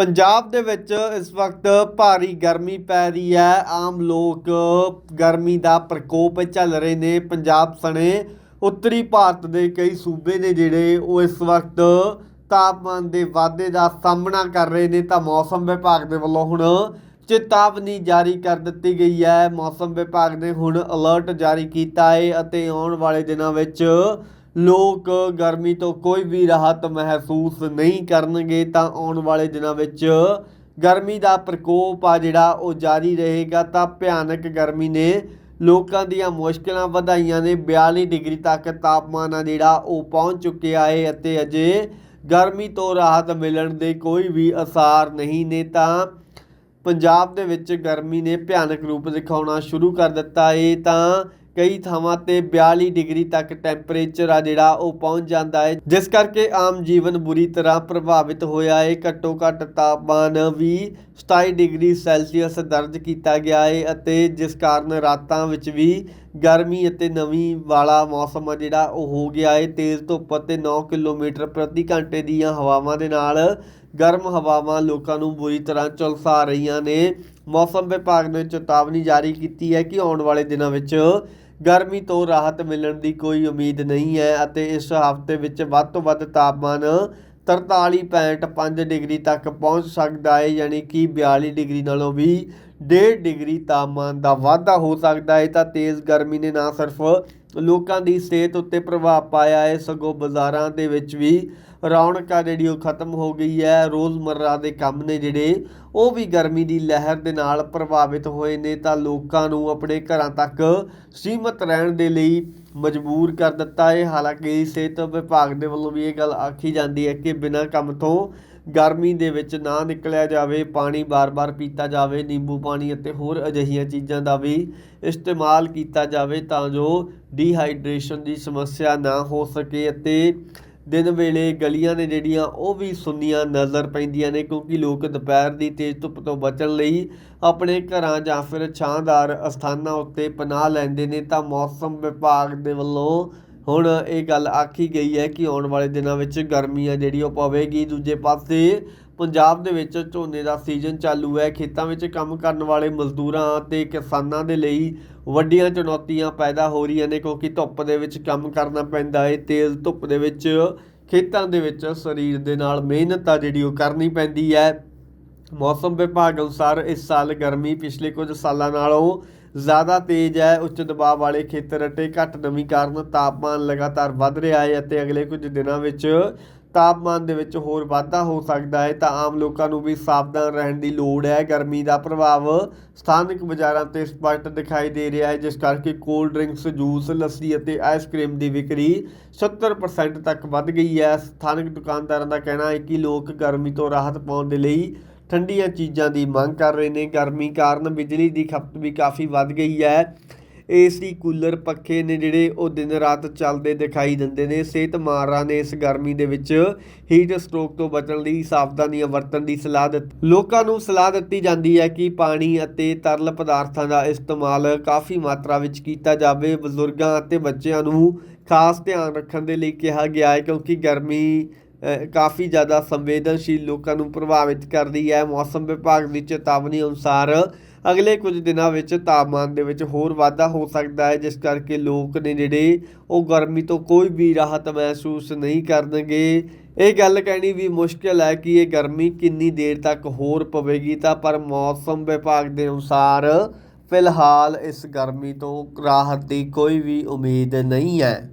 ਪੰਜਾਬ ਦੇ ਵਿੱਚ ਇਸ ਵਕਤ ਭਾਰੀ ਗਰਮੀ ਪੈ ਰਹੀ ਹੈ। ਆਮ ਲੋਕ ਗਰਮੀ ਦਾ ਪ੍ਰਕੋਪ ਝੱਲ ਰਹੇ ਨੇ। ਪੰਜਾਬ ਸਣੇ ਉੱਤਰੀ ਭਾਰਤ ਦੇ ਕਈ ਸੂਬੇ ਨੇ ਜਿਹੜੇ ਉਹ ਇਸ ਵਕਤ ਤਾਪਮਾਨ ਦੇ ਵਾਧੇ ਦਾ ਸਾਹਮਣਾ ਕਰ ਰਹੇ ਨੇ। ਤਾਂ ਮੌਸਮ ਵਿਭਾਗ ਦੇ ਵੱਲੋਂ ਹੁਣ ਚੇਤਾਵਨੀ ਜਾਰੀ ਕਰ ਦਿੱਤੀ ਗਈ ਹੈ। ਮੌਸਮ ਵਿਭਾਗ ਨੇ ਹੁਣ ਅਲਰਟ ਜਾਰੀ ਕੀਤਾ ਹੈ ਅਤੇ ਆਉਣ ਵਾਲੇ ਦਿਨਾਂ ਵਿੱਚ ਲੋਕ ਗਰਮੀ ਤੋਂ ਕੋਈ ਵੀ ਰਾਹਤ ਮਹਿਸੂਸ ਨਹੀਂ ਕਰਨਗੇ, ਤਾਂ ਆਉਣ ਵਾਲੇ ਦਿਨਾਂ ਵਿੱਚ ਗਰਮੀ ਦਾ ਪ੍ਰਕੋਪ ਆ ਜਿਹੜਾ ਉਹ ਜਾਰੀ ਰਹੇਗਾ। ਤਾਂ ਭਿਆਨਕ ਗਰਮੀ ਨੇ ਲੋਕਾਂ ਦੀਆਂ ਮੁਸ਼ਕਲਾਂ ਵਧਾਈਆਂ ਨੇ। 42 ਡਿਗਰੀ ਤੱਕ ਤਾਪਮਾਨ ਆ ਜਿਹੜਾ ਉਹ ਪਹੁੰਚ ਚੁੱਕਿਆ ਹੈ ਅਤੇ ਅਜੇ ਗਰਮੀ ਤੋਂ ਰਾਹਤ ਮਿਲਣ ਦੇ ਕੋਈ ਵੀ ਅਸਾਰ ਨਹੀਂ ਨੇ। ਤਾਂ ਪੰਜਾਬ ਦੇ ਵਿੱਚ ਗਰਮੀ ਨੇ ਭਿਆਨਕ ਰੂਪ ਦਿਖਾਉਣਾ ਸ਼ੁਰੂ ਕਰ ਦਿੱਤਾ ਏ। ਤਾਂ ਕਈ ਥਾਵਾਂ ਤੇ 42 ਡਿਗਰੀ ਤੱਕ ਟੈਂਪਰੇਚਰ ਆ ਜਿਹੜਾ ਉਹ ਪਹੁੰਚ ਜਾਂਦਾ ਹੈ। ਜਿਸ ਕਰਕੇ ਆਮ ਜੀਵਨ ਬੁਰੀ ਤਰ੍ਹਾਂ ਪ੍ਰਭਾਵਿਤ ਹੋਇਆ ਏ ਘੱਟੋ ਘੱਟ ਤਾਪਮਾਨ ਵੀ 27 ਡਿਗਰੀ ਸੈਲਸੀਅਸ ਦਰਜ ਕੀਤਾ ਗਿਆ ਹੈ ਅਤੇ ਜਿਸ ਕਾਰਨ ਰਾਤਾਂ ਵਿੱਚ ਵੀ ਗਰਮੀ ਅਤੇ ਨਵੀਂ ਵਾਲਾ ਮੌਸਮ ਆ ਜਿਹੜਾ ਉਹ ਹੋ ਗਿਆ ਏ ਤੇਜ਼ ਧੁੱਪ ਅਤੇ 9 ਕਿਲੋਮੀਟਰ ਪ੍ਰਤੀ ਘੰਟੇ ਦੀਆਂ ਹਵਾਵਾਂ ਦੇ ਨਾਲ ਗਰਮ ਹਵਾਵਾਂ ਲੋਕਾਂ ਨੂੰ ਬੁਰੀ ਤਰ੍ਹਾਂ ਝੁਲਸਾ ਰਹੀਆਂ ਨੇ। ਮੌਸਮ ਵਿਭਾਗ ਨੇ ਚੇਤਾਵਨੀ ਜਾਰੀ ਕੀਤੀ ਹੈ ਕਿ ਆਉਣ ਵਾਲੇ ਦਿਨਾਂ ਵਿੱਚ ਗਰਮੀ ਤੋਂ ਰਾਹਤ ਮਿਲਣ ਦੀ ਕੋਈ ਉਮੀਦ ਨਹੀਂ ਹੈ ਅਤੇ ਇਸ ਹਫ਼ਤੇ ਵਿੱਚ ਵੱਧ ਤੋਂ ਵੱਧ ਤਾਪਮਾਨ 43.5 ਡਿਗਰੀ ਤੱਕ ਪਹੁੰਚ ਸਕਦਾ ਹੈ, ਯਾਨੀ ਕਿ 42 ਡਿਗਰੀ ਨਾਲੋਂ ਵੀ 1.5 ਡਿਗਰੀ ਤਾਪਮਾਨ ਦਾ ਵਾਧਾ ਹੋ ਸਕਦਾ ਹੈ। ਤਾਂ ਤੇਜ਼ ਗਰਮੀ ਨੇ ਨਾ ਸਿਰਫ ਲੋਕਾਂ ਦੀ ਸਿਹਤ ਉੱਤੇ ਪ੍ਰਭਾਵ ਪਾਇਆ ਹੈ। ਸਗੋਂ ਬਾਜ਼ਾਰਾਂ ਦੇ ਵਿੱਚ ਵੀ ਰੌਣਕ ਆ ਜਿਹੜੀ ਉਹ ਖਤਮ ਹੋ ਗਈ ਹੈ। ਰੋਜ਼ਮਰਰਾ ਦੇ ਕੰਮ ਨੇ ਜਿਹੜੇ, ਉਹ ਵੀ ਗਰਮੀ ਦੀ ਲਹਿਰ ਦੇ ਨਾਲ ਪ੍ਰਭਾਵਿਤ ਹੋਏ ਨੇ ਤਾਂ ਲੋਕਾਂ ਨੂੰ ਆਪਣੇ ਘਰਾਂ ਤੱਕ ਸੀਮਤ ਰਹਿਣ ਦੇ ਲਈ ਮਜਬੂਰ ਕਰ ਦਿੱਤਾ ਹੈ। ਹਾਲਾਂਕਿ ਸਿਹਤ ਵਿਭਾਗ ਦੇ ਵੱਲੋਂ ਵੀ ਇਹ ਗੱਲ ਆਖੀ ਜਾਂਦੀ ਹੈ ਕਿ ਬਿਨਾਂ ਕੰਮ ਤੋਂ ਗਰਮੀ ਦੇ ਵਿੱਚ ਨਾ ਨਿਕਲਿਆ ਜਾਵੇ, ਪਾਣੀ ਬਾਰ-ਬਾਰ ਪੀਤਾ ਜਾਵੇ, ਨਿੰਬੂ ਪਾਣੀ ਅਤੇ ਹੋਰ ਅਜਿਹੀਆਂ ਚੀਜ਼ਾਂ ਦਾ ਵੀ ਇਸਤੇਮਾਲ ਕੀਤਾ ਜਾਵੇ ਤਾਂ ਜੋ ਡੀਹਾਈਡਰੇਸ਼ਨ ਦੀ ਸਮੱਸਿਆ ਨਾ ਹੋ ਸਕੇ ਅਤੇ ਦਿਨ ਵੇਲੇ ਗਲੀਆਂ ਨੇ ਜਿਹੜੀਆਂ ਉਹ ਵੀ ਸੁੰਨੀਆਂ ਨਜ਼ਰ ਪੈਂਦੀਆਂ ਨੇ ਕਿਉਂਕਿ ਲੋਕ ਦੁਪਹਿਰ ਦੀ ਤੇਜ਼ ਧੁੱਪ ਤੋਂ ਬਚਣ ਲਈ ਆਪਣੇ ਘਰਾਂ ਜਾਂ ਫਿਰ ਛਾਂਦਾਰ ਅਸਥਾਨਾਂ ਉੱਤੇ ਪਨਾਹ ਲੈਂਦੇ ਨੇ ਤਾਂ ਮੌਸਮ ਵਿਭਾਗ ਦੇ ਵੱਲੋਂ ਹੁਣ ਇਹ ਗੱਲ ਆਖੀ ਗਈ ਹੈ ਕਿ ਆਉਣ ਵਾਲੇ ਦਿਨਾਂ ਵਿੱਚ ਗਰਮੀ ਆ ਜਿਹੜੀ ਉਹ ਪਵੇਗੀ। ਦੂਜੇ ਪਾਸੇ ਪੰਜਾਬ ਦੇ ਵਿੱਚ ਝੋਨੇ ਦਾ ਸੀਜ਼ਨ ਚਾਲੂ ਹੈ। ਖੇਤਾਂ ਵਿੱਚ ਕੰਮ ਕਰਨ ਵਾਲੇ ਮਜ਼ਦੂਰਾਂ ਤੇ ਕਿਸਾਨਾਂ ਦੇ ਲਈ ਵੱਡੀਆਂ ਚੁਣੌਤੀਆਂ ਪੈਦਾ ਹੋ ਰਹੀਆਂ ਨੇ, ਕਿਉਂਕਿ ਧੁੱਪ ਦੇ ਵਿੱਚ ਕੰਮ ਕਰਨਾ ਪੈਂਦਾ ਹੈ ਤੇਜ਼ ਧੁੱਪ ਦੇ ਵਿੱਚ ਖੇਤਾਂ ਦੇ ਵਿੱਚ ਸਰੀਰ ਦੇ ਨਾਲ ਮਿਹਨਤ ਆ ਜਿਹੜੀ ਉਹ ਕਰਨੀ ਪੈਂਦੀ ਹੈ। ਮੌਸਮ ਵਿਭਾਗ ਅਨੁਸਾਰ ਇਸ ਸਾਲ ਗਰਮੀ ਪਿਛਲੇ ਕੁਝ ਸਾਲਾਂ ਨਾਲੋਂ ਜ਼ਿਆਦਾ ਤੇਜ਼ ਹੈ, ਉੱਚ ਦਬਾਅ ਵਾਲੇ ਖੇਤਰ ਅਤੇ ਘੱਟ ਨਮੀ ਕਾਰਨ ਤਾਪਮਾਨ ਲਗਾਤਾਰ ਵੱਧ ਰਿਹਾ ਹੈ ਅਤੇ ਅਗਲੇ ਕੁਝ ਦਿਨਾਂ ਵਿੱਚ ਤਾਪਮਾਨ ਦੇ ਵਿੱਚ ਹੋਰ ਵਾਧਾ ਹੋ ਸਕਦਾ ਹੈ। ਤਾਂ ਆਮ ਲੋਕਾਂ ਨੂੰ ਵੀ ਸਾਵਧਾਨ ਰਹਿਣ ਦੀ ਲੋੜ ਹੈ। ਗਰਮੀ ਦਾ ਪ੍ਰਭਾਵ ਸਥਾਨਕ ਬਾਜ਼ਾਰਾਂ ਤੇ ਸਪਸ਼ਟ ਦਿਖਾਈ ਦੇ ਰਿਹਾ ਹੈ, ਜਿਸ ਕਰਕੇ ਕੋਲਡ ਡਰਿੰਕਸ, ਜੂਸ, ਲੱਸੀ ਅਤੇ ਆਈਸਕ੍ਰੀਮ ਦੀ ਵਿਕਰੀ 70% ਤੱਕ ਵੱਧ ਗਈ ਹੈ। ਸਥਾਨਕ ਦੁਕਾਨਦਾਰਾਂ ਦਾ ਕਹਿਣਾ ਹੈ ਕਿ ਲੋਕ ਗਰਮੀ ਤੋਂ ਰਾਹਤ ਪਾਉਣ ਦੇ ਲਈ ਠੰਡੀਆਂ ਚੀਜ਼ਾਂ ਦੀ ਮੰਗ ਕਰ ਰਹੇ ਨੇ। ਗਰਮੀ ਕਾਰਨ ਬਿਜਲੀ ਦੀ ਖਪਤ ਵੀ ਕਾਫੀ ਵੱਧ ਗਈ ਹੈ। ਏਸੀ, ਕੂਲਰ ਪੱਖੇ ਨੇ ਜਿਹੜੇ ਉਹ ਦਿਨ ਰਾਤ ਚੱਲਦੇ ਦਿਖਾਈ ਦਿੰਦੇ ਨੇ। ਸਿਹਤ ਮਾਹਰਾਂ ਨੇ ਇਸ ਗਰਮੀ ਦੇ ਵਿੱਚ ਹੀਟ ਸਟ੍ਰੋਕ ਤੋਂ ਬਚਣ ਲਈ ਸਾਵਧਾਨੀਆਂ ਵਰਤਣ ਦੀ ਸਲਾਹ ਦਿੱਤੀ, ਲੋਕਾਂ ਨੂੰ ਸਲਾਹ ਦਿੱਤੀ ਜਾਂਦੀ ਹੈ ਕਿ ਪਾਣੀ ਅਤੇ ਤਰਲ ਪਦਾਰਥਾਂ ਦਾ ਇਸਤੇਮਾਲ ਕਾਫੀ ਮਾਤਰਾ ਵਿੱਚ ਕੀਤਾ ਜਾਵੇ। ਬਜ਼ੁਰਗਾਂ ਅਤੇ ਬੱਚਿਆਂ ਨੂੰ ਖਾਸ ਧਿਆਨ ਰੱਖਣ ਦੇ ਲਈ ਕਿਹਾ ਗਿਆ ਹੈ ਕਿਉਂਕਿ ਗਰਮੀ ਕਾਫੀ ਜ਼ਿਆਦਾ ਸੰਵੇਦਨਸ਼ੀਲ ਲੋਕਾਂ ਨੂੰ ਪ੍ਰਭਾਵਿਤ ਕਰਦੀ ਹੈ। ਮੌਸਮ ਵਿਭਾਗ ਦੀ ਚੇਤਾਵਨੀ ਅਨੁਸਾਰ ਅਗਲੇ ਕੁਝ ਦਿਨਾਂ ਵਿੱਚ ਤਾਪਮਾਨ ਦੇ ਵਿੱਚ ਹੋਰ ਵਾਧਾ ਹੋ ਸਕਦਾ ਹੈ, ਜਿਸ ਕਰਕੇ ਲੋਕ ਨੇ ਜਿਹੜੇ ਉਹ ਗਰਮੀ ਤੋਂ ਕੋਈ ਵੀ ਰਾਹਤ ਮਹਿਸੂਸ ਨਹੀਂ ਕਰਨਗੇ। ਇਹ ਗੱਲ ਕਹਿਣੀ ਵੀ ਮੁਸ਼ਕਿਲ ਹੈ ਕਿ ਇਹ ਗਰਮੀ ਕਿੰਨੀ ਦੇਰ ਤੱਕ ਹੋਰ ਪਵੇਗੀ ਤਾਂ ਪਰ ਮੌਸਮ ਵਿਭਾਗ ਦੇ ਅਨੁਸਾਰ ਫਿਲਹਾਲ ਇਸ ਗਰਮੀ ਤੋਂ ਰਾਹਤ ਦੀ ਕੋਈ ਵੀ ਉਮੀਦ ਨਹੀਂ ਹੈ।